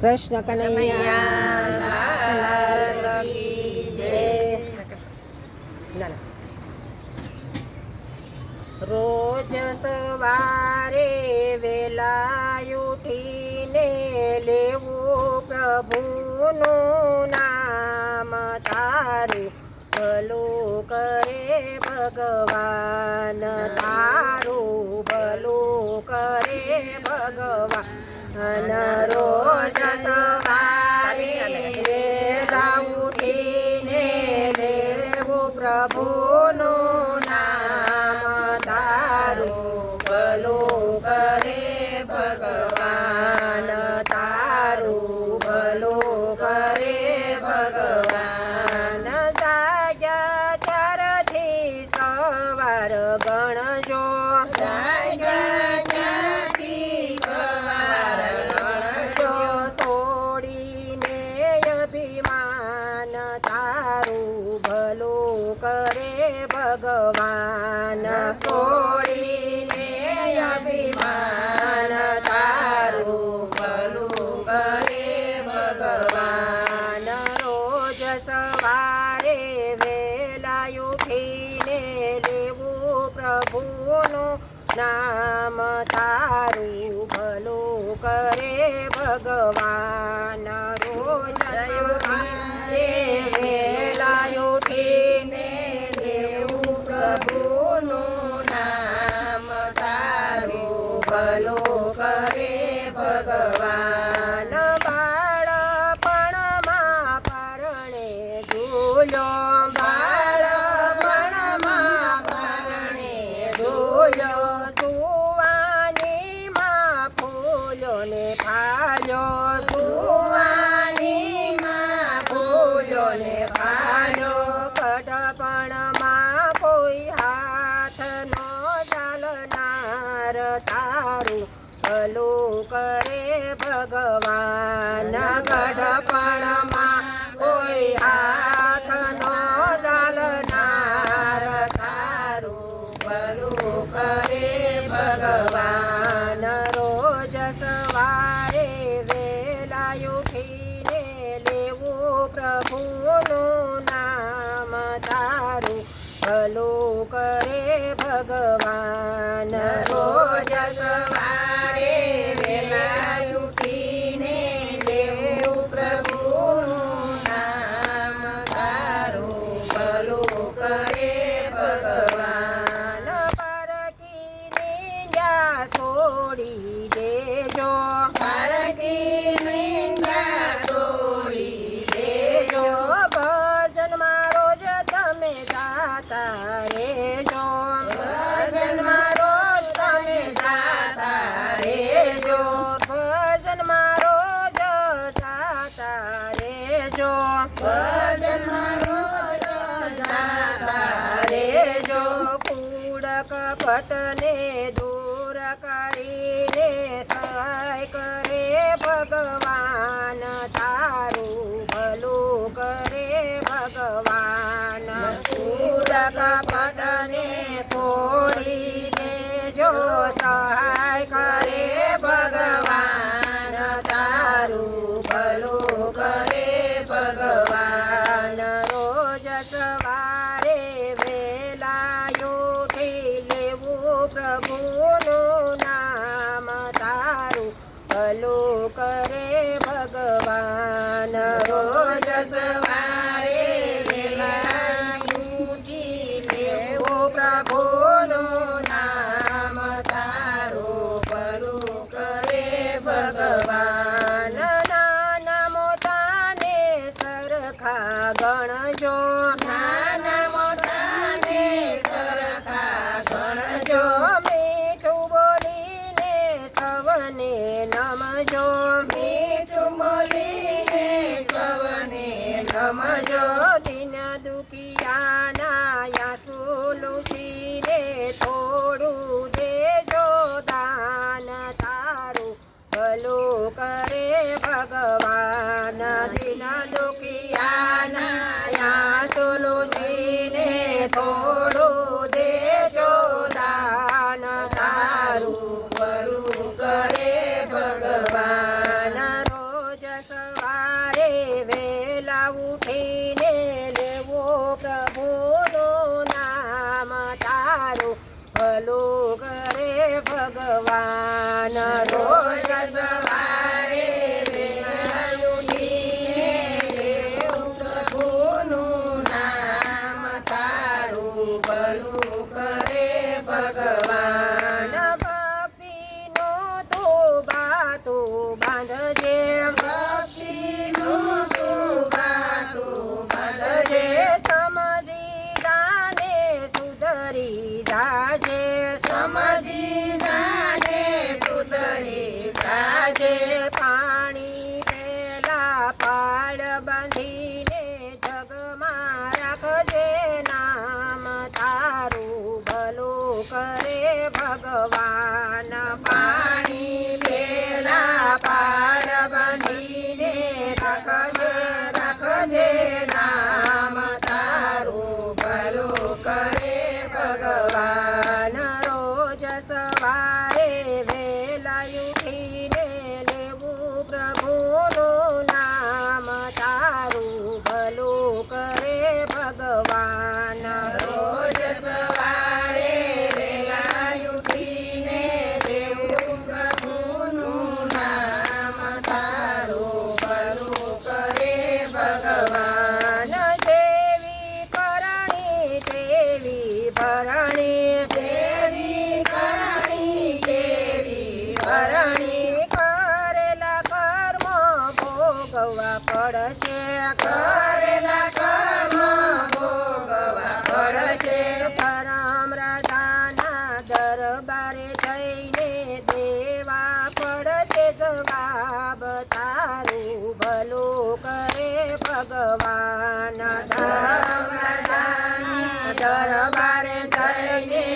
કૃષ્ણ કનૈયા રોજ સવારે વેલા ઉઠીને લેવું પ્રભુનું નામ તારું. ભલું કરે ભગવાન તારું ભલું કરે ભગવાન. રો રાખુનો નામ તારું ભલો કરે ભગવાન. રોજ વેલાયો ઠીને નામ કરે ભગવાન. બાળપણમાં પરણે ઝૂલો ભગવાન ગઢ કપટને દૂર કરીને સહાય કરે ભગવાન. તારું ભલું કરે ભગવાન. દૂર કપટને છોડી જો સહાય કરે ભગવાન. તારું ભલું કરે ભગવાન. રોજ સવારે વે 路口。ભલું કરે ભગવાન રોજ સવારે ભગવાન પાપીનો તો બાતો બાંધજે કરે ભગવાન પાણી પેલા પાર બનીને રખજે રખજે પડશે, કરેલા કર્મ ભોગવા પડશે. રામ રાજાના દરબારે જઈને દેવા પડશે, જવાબ તારું ભલું કરે ભગવાન. દરબારે થઈને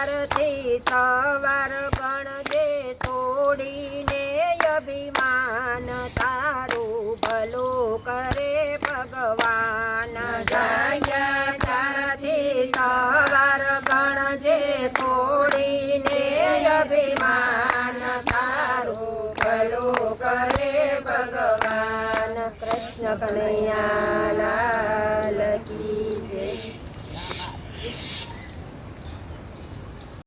સવારથી સવાર ગણજે તોડીને અભિમાન તારું ભલો કરે ભગવાન. જય તારથી સવાર ગણજે તોડી